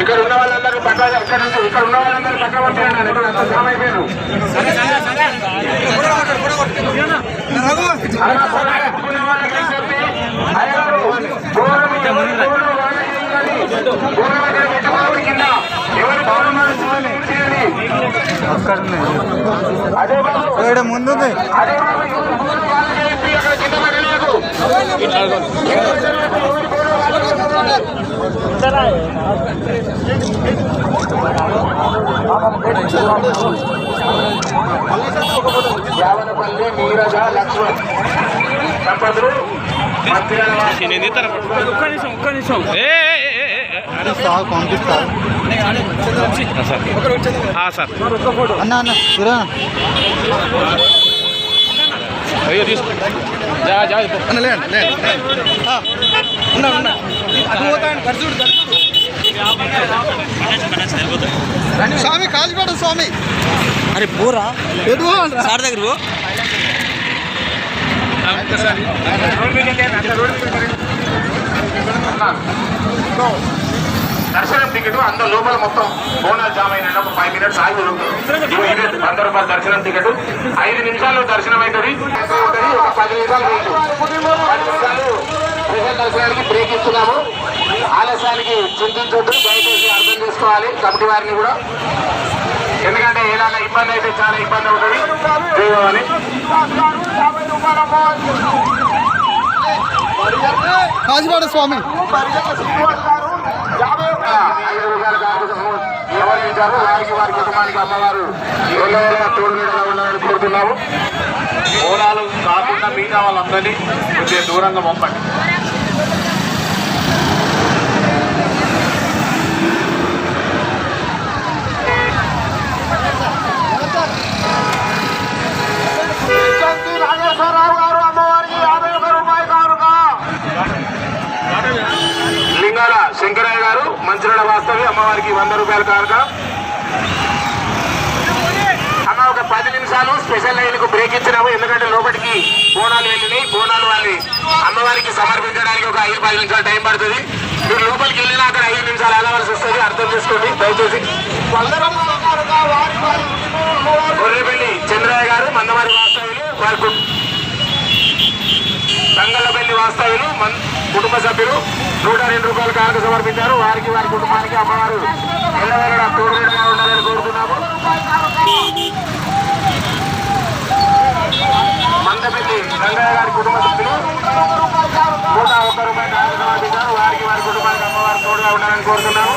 ఇక్కడ ఉన్న వాళ్ళందరూ ఇక్కడ నుంచి ఇక్కడ ఉన్న వాళ్ళందరూ ఇక్కడ అంత జామ్. అదే ముందు అదే కింద యావనపల్లి నీరజ లక్ష్మణ్ దంపతులు మంత్రిగాల ఒక్క నిమిషం ఒక్క నిమిషం. ఏ ఏ, ఏ, ఏ, ఏ, అరే పంపిస్తా ఆ, సార్. అన్న అన్న అయ్యో తీసుకో. జా జా పో. స్వామి కాల్చిపడు స్వామి. అరే పోరా. ఎటు సార్ దగ్గర పో. దర్శనం టికెట్ అందరు లోపల మొత్తం బోనాలు జామ్ అయిన ఒక ఫైవ్ మినిట్స్ ఆగి ఇదిగో వంద రూపాయల దర్శనం టికెట్. ఐదు నిమిషాల్లో దర్శనం అవుతుంది. ఒక పది నిమిషాలు పది నిమిషాలు దర్శనానికి బ్రేక్ ఇస్తున్నాము. ఆలస్యానికి చింతించొద్దు. దయచేసి అర్థం చేసుకోవాలి. కమిటీ వారిని కూడా. ఎందుకంటే ఏదైనా ఇబ్బంది అయితే చాలా ఇబ్బంది అవుతుంది. చేయమని కాల్చిపడు స్వామి ఐదు రూపాయల కాకుండా ఎవరు ఇచ్చారో వారికి వారి కుటుంబానికి అమ్మవారు ఎల్లవేళ తోడుగా ఉండాలని కోరుతున్నాము. మూలాలు కాకుండా మిగతా వాళ్ళందరినీ కొద్దిగా దూరంగా పంపండి. గారు వాస్తవి. అమ్మవారికి వంద రూపాయలు కానుక. అమ్మ ఒక పది నిమిషాలు స్పెషల్ లైన్కు బ్రేక్ ఇచ్చినాము. ఎందుకంటే లోపలికి బోనాలు వెళ్ళినాయి. బోనాలు వాళ్ళని అమ్మవారికి సమర్పించడానికి ఒక ఐదు పది నిమిషాలు టైం పడుతుంది. మీరు లోపలికి వెళ్ళినా అక్కడ ఐదు నిమిషాలు వెళ్ళవలసి వస్తుంది. అర్థం చేసుకోండి. దయచేసి. గొర్రెపల్లి చంద్రయ్య గారు మందవారి వాస్తవ్యులు వారి కు- వాస్తవ్యులు మన కుటుంబ సభ్యులు నూట రెండు రూపాయలు కానుక సమర్పించారు. వారికి వారి కుటుంబానికి అమ్మవారు ఎల్లవేళ తోడుగా ఉండాలని కోరుతున్నాము. మందపల్లి రంగయ్య గారి కుటుంబ సభ్యులు నూట ఒక్క రూపాయలు కానుక సమర్పించారు. వారికి వారి కుటుంబానికి అమ్మవారు తోడుగా ఉండాలని కోరుతున్నాము.